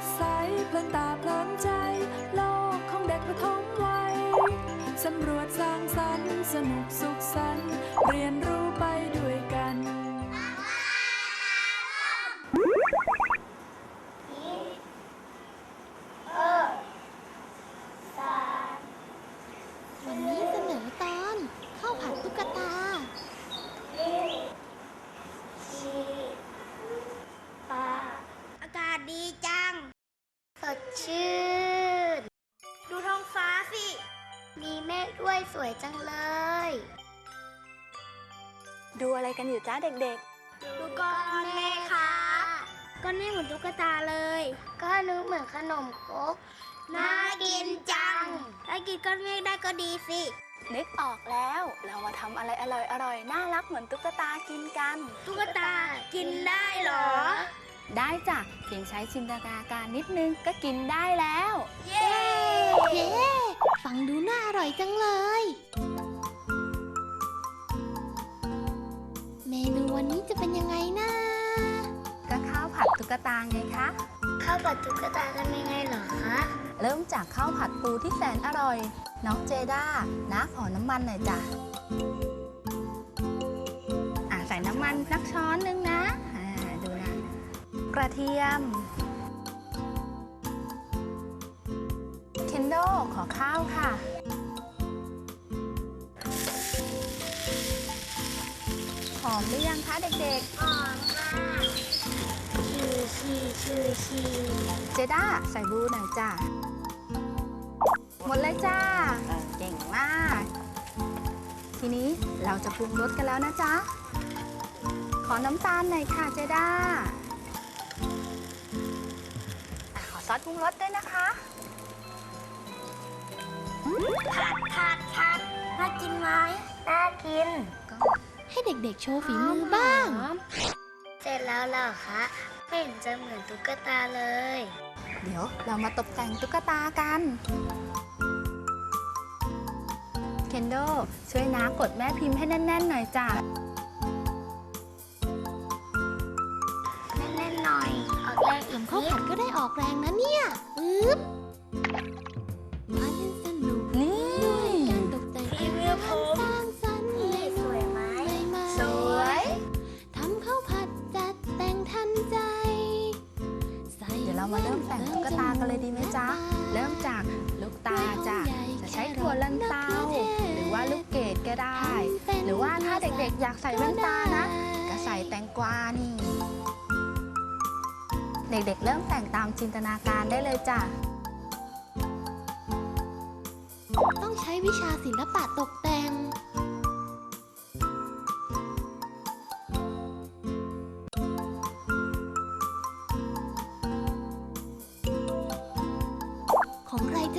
ดใสเพลินตาเพลินใจ โลกของเด็กประถมวัยสำรวจสร้างสรรค์สนุกสุขสันต์เรียนรู้ไปด้วย มีเมฆด้วยสวยจังเลย ดูอะไรกันอยู่จ้าเด็กดูก้อนเมฆค่ะก้อนเมฆเหมือนตุ๊กตาเลย ก็นึกเหมือนขนมครกน่ากินจัง ถ้ากินก้อนเมฆได้ก็ดีสิๆนึกออกแล้ว เรามาทำอะไรอร่อยๆ น่ารักเหมือนตุ๊กตากินกัน ตุ๊กตากินได้เหรอ ได้จ้ะ เพียงใช้จินตนาการนิดนึงก็กินได้แล้ว เย้เย้ฟังดูน่า อร่อยจังเลย เมนูวันนี้จะเป็นยังไงนะก็ข้าวผัดตุ๊กตาไงคะ ข้าวผัดตุ๊กตาทำยังไงเหรอคะ เริ่มจากข้าวผัดปูที่แสนอร่อย น้องเจด้านะขอน้ำมันหน่อยจ้ะอะใส่น้ำมันสักช้อนหนึงนะอ่าดูนะ กระเทียม เคนโดขอข้าวค่ะ อมหรือยังคะเด็กหอมมากชื่อชีชื่อชีๆ เจด้าใส่บลูหน่อยจ้ะหมดเลยจ้า เออเก่งมาก ทีนี้เราจะปรุงรสกันแล้วนะจ๊ะ ขอน้ำตาลหน่อยค่ะเจด้าอะขอซอสปรุงรสด้วยนะคะ ผัดผัดผัดน่ากินไหมน่ากิน ให้เด็กๆโชว์ฝีมือบ้าง เสร็จแล้วเหรอคะไม่เห็นจะเหมือนตุ๊กตาเลย เดี๋ยวเรามาตกแต่งตุ๊กตากันเคนโดช่วยน้ากดแม่พิมพ์ให้แน่นๆหน่อยจ้ะเล่นๆหน่อย ออกแรงอีกทำข้าวนิผัดดก็ได้ออกแรงนะเนี่ย อึ๊บ เรามาเริ่มแต่งตุ๊กตากันเลยดีไหมจ๊ะ เริ่มจากลูกตาจ้ะจะใช้ถั่วลันเตาหรือว่าลูกเกดก็ได้ หรือว่าถ้าเด็กๆ อยากใส่แว่นตานะ ก็ใส่แตงกวานี่ เด็กๆ เริ่มแต่งตามจินตนาการได้เลยจ้ะ ต้องใช้วิชาศิลปะตกแต่ง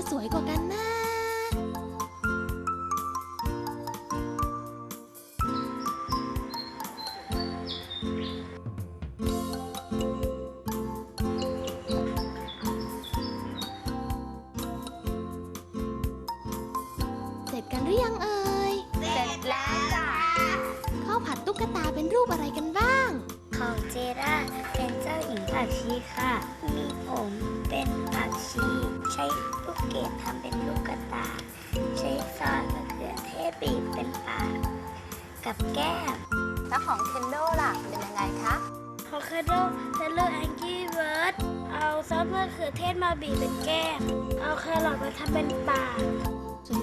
สวยกว่ากันนะ เสร็จกันหรือยังเอ่ย เสร็จแล้วจ้ะข้าวผัดตุ๊กตาเป็นรูปอะไรกันบ้าง ของเจด้า เป็นเจ้าหญิงผักชีค่ะ มีผมเป็นผักชีใช้ลูกเกดทำเป็นลูกกระตายใช้ซอสมะเขือเทศบีบเป็นปากกับแก้ม แล้วของเคนโดล่ะ เป็นยังไงคะ ของคาโดเป็นลูกแองกี้เบิร์ดเอาซอสมะเขือเทศมาบีบเป็นแก้ม เอาแครอทมาทำเป็นปาก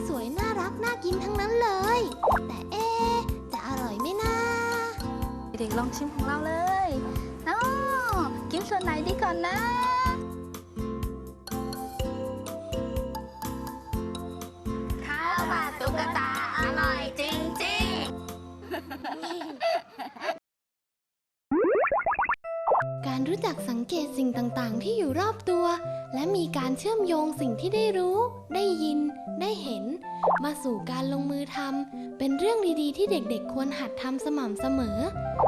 สวยๆ น่ารัก น่ากินทั้งนั้นเลย แต่เอ๊ะจะอร่อยไหมนะ เด็กๆลองชิมของเราเลยน้อกิน ส่วนไหนดีก่อนนะ ข้าวผัดตุ๊กตาอร่อยจริงๆ การรู้จักสังเกตสิ่งต่างๆ ที่อยู่รอบตัว และมีการเชื่อมโยงสิ่งที่ได้รู้ ได้ยิน ได้เห็น มาสู่การลงมือทำเป็นเรื่องดีๆ ที่เด็กๆ ควรหัดทำสม่ำเสมอ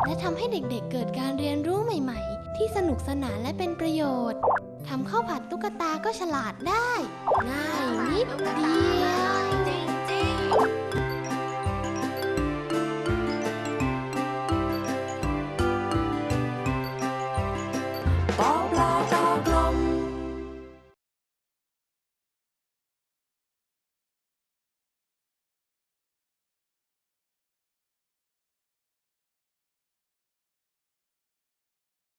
และทำให้เด็กๆ เกิดการเรียนรู้ใหม่ ๆ ที่สนุกสนานและเป็นประโยชน์ทำข้าวผัดตุ๊กตาก็ฉลาดได้ ง่ายนิดเดียว